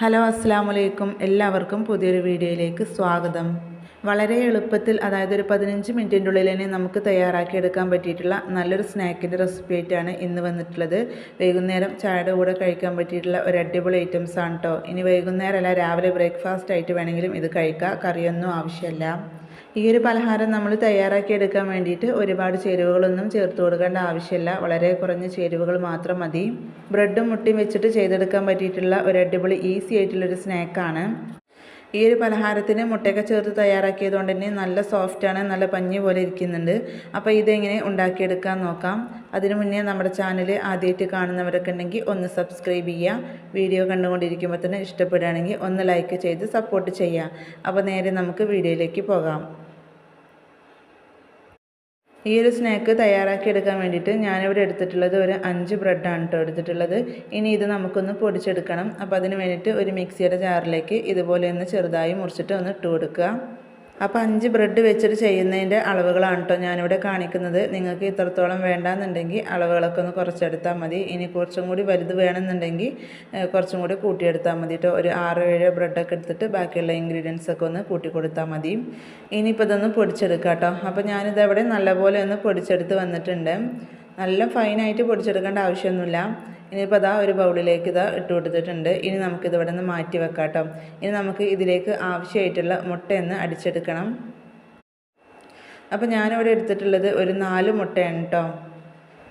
Hello അസ്സാം വലൈക്കും എല്ലാവർക്കും പുതിയൊരു വീഡിയോയിലേക്ക് സ്വാഗതം. വളരെ എളുപ്പത്തിൽ അതായത് ഒരു പതിനഞ്ച് മിനിറ്റിന്റെ ഉള്ളിൽ തന്നെ നമുക്ക് തയ്യാറാക്കിയെടുക്കാൻ പറ്റിയിട്ടുള്ള നല്ലൊരു സ്നാക്കിന്റെ റെസിപ്പി ആയിട്ടാണ് ഇന്ന് വന്നിട്ടുള്ളത്. വൈകുന്നേരം ചായയുടെ കൂടെ കഴിക്കാൻ പറ്റിയിട്ടുള്ള ഒരു അടിപൊളി ഐറ്റംസ് ആണ് കേട്ടോ ഇനി വൈകുന്നേരം അല്ല രാവിലെ ബ്രേക്ക്ഫാസ്റ്റ് ആയിട്ട് വേണമെങ്കിലും ഇത് കഴിക്കാം. കറിയൊന്നും ആവശ്യമില്ല. ഈ ഒരു പലഹാരം നമ്മൾ തയ്യാറാക്കി എടുക്കാൻ വേണ്ടിയിട്ട് ഒരുപാട് ചേരുവകളൊന്നും ചേർത്ത് കൊടുക്കേണ്ട ആവശ്യമില്ല. വളരെ കുറഞ്ഞ ചേരുവകൾ മാത്രം മതി. ബ്രെഡും മുട്ടയും വെച്ചിട്ട് ചെയ്തെടുക്കാൻ പറ്റിയിട്ടുള്ള ഒരു അടിപൊളി ഈസി ആയിട്ടുള്ളൊരു സ്നാക്കാണ് ഈ ഒരു പലഹാരത്തിന് മുട്ടയൊക്കെ ചേർത്ത് തയ്യാറാക്കിയത് കൊണ്ട് തന്നെ നല്ല സോഫ്റ്റാണ് നല്ല പഞ്ഞി പോലെ ഇരിക്കുന്നുണ്ട്. അപ്പോൾ ഇതെങ്ങനെ ഉണ്ടാക്കിയെടുക്കാൻ നോക്കാം. അതിനു മുന്നേ നമ്മുടെ ചാനൽ ആദ്യമായിട്ട് കാണുന്നവരൊക്കെ ഉണ്ടെങ്കിൽ ഒന്ന് സബ്സ്ക്രൈബ് ചെയ്യുക. വീഡിയോ കണ്ടുകൊണ്ടിരിക്കുമ്പോൾ തന്നെ ഇഷ്ടപ്പെടുകയാണെങ്കിൽ ഒന്ന് ലൈക്ക് ചെയ്ത് സപ്പോർട്ട് ചെയ്യുക. അപ്പോൾ നേരെ നമുക്ക് വീഡിയോയിലേക്ക് പോകാം. ഈ ഒരു സ്നാക്ക് തയ്യാറാക്കി എടുക്കാൻ വേണ്ടിയിട്ട് ഞാനിവിടെ എടുത്തിട്ടുള്ളത് ഒരു അഞ്ച് ബ്രെഡാണ് കേട്ടോ എടുത്തിട്ടുള്ളത്. ഇനി ഇത് നമുക്കൊന്ന് പൊടിച്ചെടുക്കണം. അപ്പോൾ അതിന് വേണ്ടിയിട്ട് ഒരു മിക്സിയുടെ ജാറിലേക്ക് ഇതുപോലെ ഒന്ന് ചെറുതായി മുറിച്ചിട്ട് ഒന്ന് ഇട്ട് കൊടുക്കുക. അപ്പോൾ അഞ്ച് ബ്രെഡ് വെച്ചിട്ട് ചെയ്യുന്നതിന്റെ അളവുകളാണ് കേട്ടോ ഞാനിവിടെ കാണിക്കുന്നത്. നിങ്ങൾക്ക് ഇത്രത്തോളം വേണ്ടാന്നുണ്ടെങ്കിൽ അളവുകളൊക്കെ ഒന്ന് കുറച്ചെടുത്താൽ മതി. ഇനി കുറച്ചും കൂടി വലുത് വേണമെന്നുണ്ടെങ്കിൽ കുറച്ചും കൂടി കൂട്ടിയെടുത്താൽ മതി കേട്ടോ ഒരു ആറ് ഏഴ് ബ്രെഡൊക്കെ എടുത്തിട്ട് ബാക്കിയുള്ള ഇൻഗ്രീഡിയൻസ് ഒക്കെ ഒന്ന് കൂട്ടി കൊടുത്താൽ മതി. ഇനിയിപ്പോൾ ഇതൊന്ന് പൊടിച്ചെടുക്കാം കേട്ടോ അപ്പോൾ ഞാനിതവിടെ നല്ലപോലെ ഒന്ന് പൊടിച്ചെടുത്ത് വന്നിട്ടുണ്ട്. നല്ല ഫൈനായിട്ട് പൊടിച്ചെടുക്കേണ്ട ആവശ്യമൊന്നുമില്ല. ഇനിയിപ്പോൾ അതാ ഒരു ബൗളിലേക്ക് ഇതാ ഇട്ട് കൊടുത്തിട്ടുണ്ട്. ഇനി നമുക്കിത് ഇവിടെ നിന്ന് മാറ്റി വെക്കാം ഇനി നമുക്ക് ഇതിലേക്ക് ആവശ്യമായിട്ടുള്ള മുട്ടയൊന്ന് അടിച്ചെടുക്കണം. അപ്പോൾ ഞാനിവിടെ എടുത്തിട്ടുള്ളത് ഒരു നാല് മുട്ടയാണ് കേട്ടോ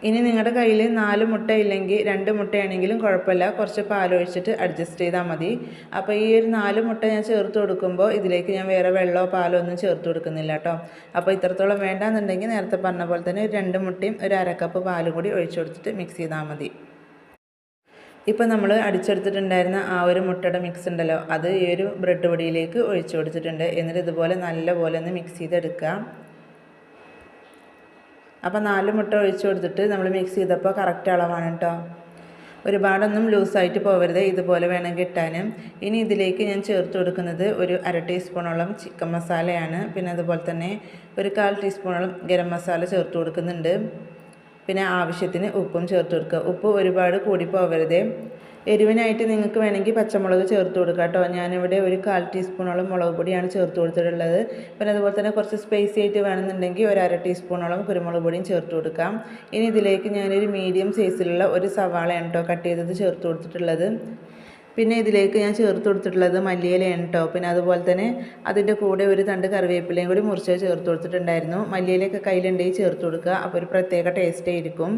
ഇനി നിങ്ങളുടെ കയ്യിൽ നാല് മുട്ട ഇല്ലെങ്കിൽ രണ്ട് മുട്ടയാണെങ്കിലും കുഴപ്പമില്ല കുറച്ച് പാലൊഴിച്ചിട്ട് അഡ്ജസ്റ്റ് ചെയ്താൽ മതി. അപ്പോൾ ഈ ഒരു നാല് മുട്ട ഞാൻ ചേർത്ത് കൊടുക്കുമ്പോൾ ഇതിലേക്ക് ഞാൻ വേറെ വെള്ളമോ പാലോ ഒന്നും ചേർത്ത് കൊടുക്കുന്നില്ല കേട്ടോ അപ്പോൾ ഇത്രത്തോളം വേണ്ടാന്നുണ്ടെങ്കിൽ നേരത്തെ പറഞ്ഞ പോലെ തന്നെ ഒരു രണ്ട് മുട്ടയും ഒരു അരക്കപ്പ് പാലും കൂടി ഒഴിച്ചു കൊടുത്തിട്ട് മിക്സ് ചെയ്താൽ മതി. ഇപ്പോൾ നമ്മൾ അടിച്ചെടുത്തിട്ടുണ്ടായിരുന്ന ആ ഒരു മുട്ടയുടെ മിക്സ് ഉണ്ടല്ലോ അത് ഈ ഒരു ബ്രെഡ് പൊടിയിലേക്ക് ഒഴിച്ചു കൊടുത്തിട്ടുണ്ട്. എന്നിട്ട് ഇതുപോലെ നല്ലപോലെ ഒന്ന് മിക്സ് ചെയ്തെടുക്കുക അപ്പോൾ നാല് മുട്ട ഒഴിച്ചു കൊടുത്തിട്ട് നമ്മൾ മിക്സ് ചെയ്തപ്പോൾ കറക്റ്റ് അളവാണ് കേട്ടോ ഒരുപാടൊന്നും ലൂസായിട്ട് പോകരുത് ഇതുപോലെ വേണം കിട്ടാനും. ഇനി ഇതിലേക്ക് ഞാൻ ചേർത്ത് കൊടുക്കുന്നത് ഒരു അര ടീസ്പൂണോളം ചിക്കൻ മസാലയാണ് പിന്നെ അതുപോലെ തന്നെ ഒരു കാൽ ടീസ്പൂണോളം ഗരം മസാല ചേർത്ത് കൊടുക്കുന്നുണ്ട്. പിന്നെ ആവശ്യത്തിന് ഉപ്പും ചേർത്ത് കൊടുക്കുക. ഉപ്പ് ഒരുപാട് കൂടി പോകരുത് എരിവിനായിട്ട് നിങ്ങൾക്ക് വേണമെങ്കിൽ പച്ചമുളക് ചേർത്ത് കൊടുക്കുക കേട്ടോ. ഞാനിവിടെ ഒരു കാൽ ടീസ്പൂണോളം മുളക് പൊടിയാണ് ചേർത്ത് കൊടുത്തിട്ടുള്ളത്. പിന്നെ അതുപോലെ തന്നെ കുറച്ച് സ്പൈസി ആയിട്ട് വേണമെന്നുണ്ടെങ്കിൽ ഒരു അര ടീസ്പൂണോളം കുരുമുളക് പൊടിയും ചേർത്ത് കൊടുക്കാം. ഇനി ഇതിലേക്ക് ഞാനൊരു മീഡിയം സൈസിലുള്ള ഒരു സവാളയാണ് കേട്ടോ കട്ട് ചെയ്തത് ചേർത്ത് കൊടുത്തിട്ടുള്ളത്. പിന്നെ ഇതിലേക്ക് ഞാൻ ചേർത്ത് കൊടുത്തിട്ടുള്ളത് മല്ലിയിലയാണ് കേട്ടോ പിന്നെ അതുപോലെ തന്നെ അതിന്റെ കൂടെ ഒരു തണ്ട് കറിവേപ്പിലയും കൂടി മുറിച്ച് ചേർത്ത് കൊടുത്തിട്ടുണ്ടായിരുന്നു. മല്ലിയിലൊക്കെ കയ്യിലുണ്ടെങ്കിൽ ചേർത്ത് കൊടുക്കുക. അപ്പോൾ ഒരു പ്രത്യേക ടേസ്റ്റ് ആയിരിക്കും.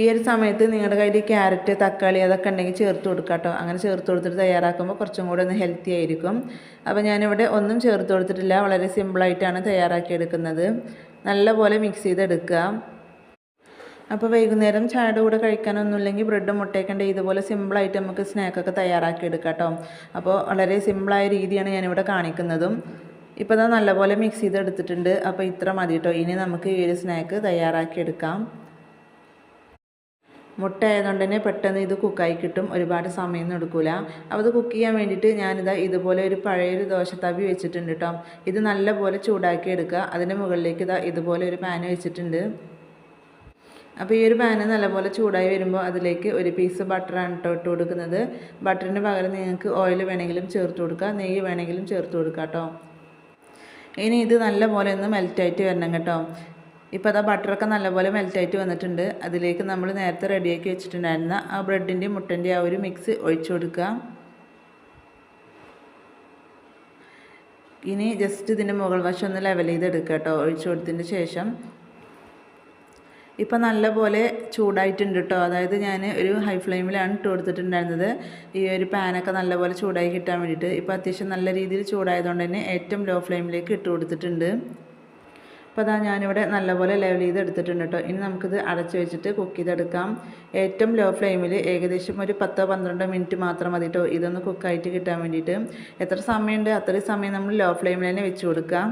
ഈ ഒരു സമയത്ത് നിങ്ങളുടെ കയ്യിൽ ക്യാരറ്റ് തക്കാളി അതൊക്കെ ഉണ്ടെങ്കിൽ ചേർത്ത് കൊടുക്കുക കേട്ടോ അങ്ങനെ ചേർത്ത് കൊടുത്തിട്ട് തയ്യാറാക്കുമ്പോൾ കുറച്ചും കൂടെ ഒന്ന് ഹെൽത്തി ആയിരിക്കും. അപ്പോൾ ഞാനിവിടെ ഒന്നും ചേർത്ത് കൊടുത്തിട്ടില്ല. വളരെ സിമ്പിളായിട്ടാണ് തയ്യാറാക്കിയെടുക്കുന്നത്. നല്ലപോലെ മിക്സ് ചെയ്തെടുക്കുക. അപ്പോൾ വൈകുന്നേരം ചായയുടെ കൂടെ കഴിക്കാനൊന്നുമില്ലെങ്കിൽ ബ്രെഡ് മുട്ടയൊക്കെ ഇതുപോലെ സിമ്പിളായിട്ട് നമുക്ക് സ്നാക്കൊക്കെ തയ്യാറാക്കി എടുക്കാം കേട്ടോ. അപ്പോൾ വളരെ സിമ്പിളായ രീതിയാണ് ഞാനിവിടെ കാണിക്കുന്നതും. ഇപ്പോൾ അത് നല്ലപോലെ മിക്സ് ചെയ്തെടുത്തിട്ടുണ്ട്. അപ്പോൾ ഇത്ര മതി കേട്ടോ. ഇനി നമുക്ക് ഈ ഒരു സ്നാക്ക് തയ്യാറാക്കി എടുക്കാം മുട്ട ആയതുകൊണ്ട് തന്നെ പെട്ടെന്ന് ഇത് കുക്കായി കിട്ടും. ഒരുപാട് സമയമൊന്നും എടുക്കില്ല അപ്പോൾ അത് കുക്ക് ചെയ്യാൻ വേണ്ടിയിട്ട് ഞാനിതാ ഇതുപോലെ ഒരു പഴയൊരു ദോശത്തവി വെച്ചിട്ടുണ്ട് കേട്ടോ. ഇത് നല്ലപോലെ ചൂടാക്കി എടുക്കുക. അതിന്റെ മുകളിലേക്ക് ഇതാ ഇതുപോലെ ഒരു പാന് വെച്ചിട്ടുണ്ട്. അപ്പോൾ ഈ ഒരു പാന് നല്ലപോലെ ചൂടായി വരുമ്പോൾ അതിലേക്ക് ഒരു പീസ് ബട്ടറാണ് കേട്ടോ ഇട്ട് കൊടുക്കുന്നത്. ബട്ടറിന് പകരം നിങ്ങൾക്ക് ഓയിൽ വേണമെങ്കിലും ചേർത്ത് കൊടുക്കാം. നെയ്യ് വേണമെങ്കിലും ചേർത്ത് കൊടുക്കുക കേട്ടോ ഇനി ഇത് നല്ലപോലെ ഒന്ന് മെൽറ്റായിട്ട് വരണം കേട്ടോ. ഇപ്പോൾ അതാ ബട്ടറൊക്കെ നല്ലപോലെ മെൽറ്റായിട്ട് വന്നിട്ടുണ്ട്. അതിലേക്ക് നമ്മൾ നേരത്തെ റെഡിയാക്കി വെച്ചിട്ടുണ്ടായിരുന്ന ആ ബ്രെഡിന്റെയും മുട്ടന്റെയും ആ ഒരു മിക്സ് ഒഴിച്ചു കൊടുക്കുക. ഇനി ജസ്റ്റ് ഇതിന്റെ മുകൾ വശം ഒന്ന് ലെവൽ ചെയ്തെടുക്കുക കേട്ടോ ഒഴിച്ചു കൊടുത്തതിന് ശേഷം ഇപ്പം നല്ലപോലെ ചൂടായിട്ടുണ്ട് കേട്ടോ അതായത് ഞാൻ ഒരു ഹൈ ഫ്ലെയിമിലാണ് ഇട്ട് കൊടുത്തിട്ടുണ്ടായിരുന്നത്. ഈ ഒരു പാനൊക്കെ നല്ലപോലെ ചൂടായി കിട്ടാൻ വേണ്ടിയിട്ട്. ഇപ്പോൾ അത്യാവശ്യം നല്ല രീതിയിൽ ചൂടായതുകൊണ്ട് തന്നെ ഏറ്റവും ലോ ഫ്ലെയിമിലേക്ക് ഇട്ട് കൊടുത്തിട്ടുണ്ട്. അപ്പോൾ അതാ ഞാനിവിടെ നല്ലപോലെ ലെവൽ ചെയ്ത് എടുത്തിട്ടുണ്ട് കേട്ടോ ഇനി നമുക്കിത് അടച്ച് വെച്ചിട്ട് കുക്ക് ചെയ്തെടുക്കാം. ഏറ്റവും ലോ ഫ്ലെയിമിൽ ഏകദേശം ഒരു പത്തോ പന്ത്രണ്ടോ മിനിറ്റ് മാത്രം മതി കേട്ടോ ഇതൊന്ന് കുക്കായിട്ട് കിട്ടാൻ വേണ്ടിയിട്ട്. എത്ര സമയമുണ്ട്? അത്രയും സമയം നമ്മൾ ലോ ഫ്ലെയിമിൽ തന്നെ വെച്ച് കൊടുക്കാം.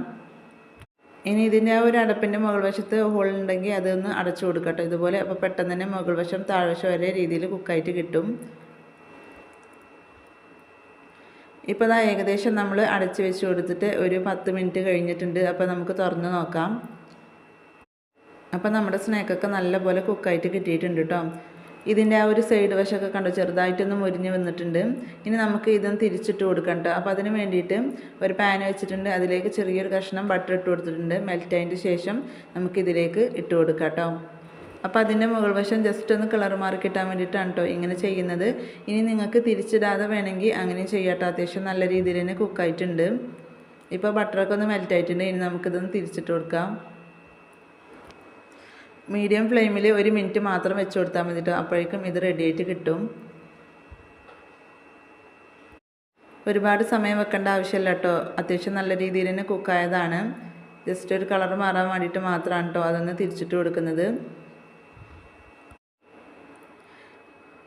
ഇനി ഇതിന്റെ ആ ഒരു അടപ്പിന്റെ മുകൾ വശത്ത് ഹോൾ ഉണ്ടെങ്കിൽ അതൊന്ന് അടച്ചു കൊടുക്കട്ടോ. ഇതുപോലെ അപ്പോൾ പെട്ടെന്ന് തന്നെ മുകൾ വശം താഴ്വശം വരെ രീതിയിൽ കുക്കായിട്ട് കിട്ടും. ഇപ്പോൾ അതാ ഏകദേശം നമ്മൾ അടച്ചു വെച്ച് കൊടുത്തിട്ട് ഒരു പത്ത് മിനിറ്റ് കഴിഞ്ഞിട്ടുണ്ട്. അപ്പോൾ നമുക്ക് തുറന്ന് നോക്കാം. അപ്പോൾ നമ്മുടെ സ്നാക്കൊക്കെ നല്ലപോലെ കുക്കായിട്ട് കിട്ടിയിട്ടുണ്ട് കേട്ടോ ഇതിന്റെ ആ ഒരു സൈഡ് വശമൊക്കെ കണ്ടോ? ചെറുതായിട്ടൊന്ന് മുരിഞ്ഞ് വന്നിട്ടുണ്ട്. ഇനി നമുക്ക് ഇതൊന്ന് തിരിച്ചിട്ട് കൊടുക്കണം കേട്ടോ അപ്പോൾ അതിന് വേണ്ടിയിട്ട് ഒരു പാൻ വെച്ചിട്ടുണ്ട്. അതിലേക്ക് ചെറിയൊരു കഷ്ണം ബട്ടർ ഇട്ട് കൊടുത്തിട്ടുണ്ട്. മെൽറ്റ് ആയതിന്റെ ശേഷം നമുക്ക് ഇതിലേക്ക് ഇട്ട് കൊടുക്കാം കേട്ടോ അപ്പോൾ അതിന്റെ മുകൾ വശം ജസ്റ്റ് ഒന്ന് കളർ മാറി കിട്ടാൻ വേണ്ടിയിട്ടാണ് കേട്ടോ ഇങ്ങനെ ചെയ്യുന്നത്. ഇനി നിങ്ങൾക്ക് തിരിച്ചിടാതെ വേണമെങ്കിൽ അങ്ങനെ ചെയ്യാട്ടോ അത്യാവശ്യം നല്ല രീതിയിൽ തന്നെ കുക്കായിട്ടുണ്ട് ഇപ്പോൾ ബട്ടറൊക്കെ ഒന്ന് മെൽറ്റ് ആയിട്ടുണ്ട്. ഇനി നമുക്കിതൊന്ന് തിരിച്ചിട്ട് കൊടുക്കാം. മീഡിയം ഫ്ലെയിമിൽ ഒരു മിനിറ്റ് മാത്രം വെച്ച് കൊടുത്താൽ മതി കേട്ടോ അപ്പോഴേക്കും ഇത് റെഡി ആയിട്ട് കിട്ടും. ഒരുപാട് സമയം വെക്കേണ്ട ആവശ്യമില്ല കേട്ടോ അത്യാവശ്യം നല്ല രീതിയിൽ തന്നെ കുക്കായതാണ് ജസ്റ്റ് ഒരു കളർ മാറാൻ വേണ്ടിയിട്ട് മാത്രമാണ് കേട്ടോ അതൊന്ന് തിരിച്ചിട്ട് കൊടുക്കുന്നത്.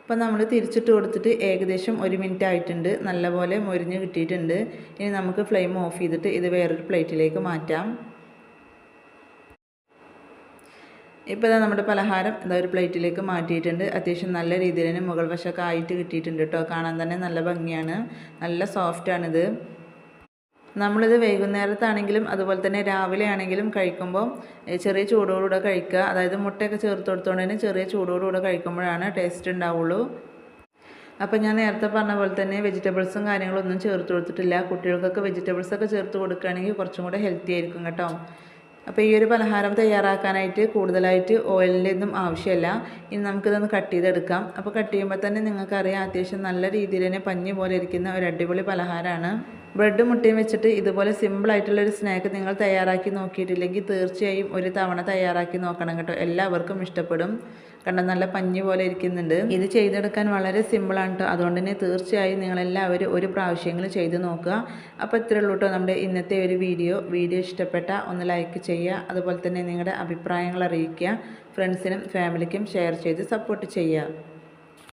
ഇപ്പം നമ്മൾ തിരിച്ചിട്ട് കൊടുത്തിട്ട് ഏകദേശം ഒരു മിനിറ്റ് ആയിട്ടുണ്ട്. നല്ലപോലെ മൊരിഞ്ഞ് കിട്ടിയിട്ടുണ്ട്. ഇനി നമുക്ക് ഫ്ലെയിം ഓഫ് ചെയ്തിട്ട് ഇത് വേറൊരു പ്ലേറ്റിലേക്ക് മാറ്റാം. ഇപ്പോൾ ഇതാ നമ്മുടെ പലഹാരം എന്താ ഒരു പ്ലേറ്റിലേക്ക് മാറ്റിയിട്ടുണ്ട്. അത്യാവശ്യം നല്ല രീതിയിൽ തന്നെ മുകൾ വശമൊക്കെ ആയിട്ട് കിട്ടിയിട്ടുണ്ട് കേട്ടോ. കാണാൻ തന്നെ നല്ല ഭംഗിയാണ്. നല്ല സോഫ്റ്റാണിത് നമ്മളിത് വൈകുന്നേരത്താണെങ്കിലും അതുപോലെ തന്നെ രാവിലെ ആണെങ്കിലും കഴിക്കുമ്പോൾ ചെറിയ ചൂടോടുകൂടെ കഴിക്കുക. അതായത് മുട്ടയൊക്കെ ചേർത്ത് കൊടുത്തോണ്ട് തന്നെ ചെറിയ ചൂടോടുകൂടെ കഴിക്കുമ്പോഴാണ് ടേസ്റ്റ് ഉണ്ടാവുള്ളൂ. അപ്പം ഞാൻ നേരത്തെ പറഞ്ഞ പോലെ തന്നെ വെജിറ്റബിൾസും കാര്യങ്ങളൊന്നും ചേർത്ത് കൊടുത്തിട്ടില്ല. കുട്ടികൾക്കൊക്കെ വെജിറ്റബിൾസൊക്കെ ചേർത്ത് കൊടുക്കുകയാണെങ്കിൽ കുറച്ചും കൂടെ ഹെൽത്തി ആയിരിക്കും കേട്ടോ. അപ്പോൾ ഈ ഒരു പലഹാരം തയ്യാറാക്കാനായിട്ട് കൂടുതലായിട്ട് ഓയിലിന്റെ ഒന്നും ആവശ്യമില്ല. ഇനി നമുക്കിതൊന്ന് കട്ട് ചെയ്തെടുക്കാം. അപ്പോൾ കട്ട് ചെയ്യുമ്പോൾ തന്നെ നിങ്ങൾക്കറിയാം അത്യാവശ്യം നല്ല രീതിയിൽ തന്നെ പഞ്ഞി പോലെ ഇരിക്കുന്ന ഒരു അടിപൊളി പലഹാരമാണ് ബ്രെഡ് മുട്ടയും വെച്ചിട്ട് ഇതുപോലെ സിമ്പിളായിട്ടുള്ളൊരു സ്നാക്ക് നിങ്ങൾ തയ്യാറാക്കി നോക്കിയിട്ടില്ലെങ്കിൽ തീർച്ചയായും ഒരു തവണ തയ്യാറാക്കി നോക്കണം കേട്ടോ. എല്ലാവർക്കും ഇഷ്ടപ്പെടും. കണ്ട നല്ല പഞ്ഞു പോലെ ഇരിക്കുന്നുണ്ട്. ഇത് ചെയ്തെടുക്കാൻ വളരെ സിമ്പിളാണ് കേട്ടോ. അതുകൊണ്ട് തന്നെ തീർച്ചയായും നിങ്ങളെല്ലാവരും ഒരു പ്രാവശ്യമെങ്കിലും ചെയ്ത് നോക്കുക. അപ്പോൾ ഇത്രയേ ഉള്ളൂ കേട്ടോ നമ്മുടെ ഇന്നത്തെ ഒരു വീഡിയോ. വീഡിയോ ഇഷ്ടപ്പെട്ട ഒന്ന് ലൈക്ക് ചെയ്യുക. അതുപോലെ തന്നെ നിങ്ങളുടെ അഭിപ്രായങ്ങൾ അറിയിക്കുക. ഫ്രണ്ട്സിനും ഫാമിലിക്കും ഷെയർ ചെയ്ത് സപ്പോർട്ട് ചെയ്യുക.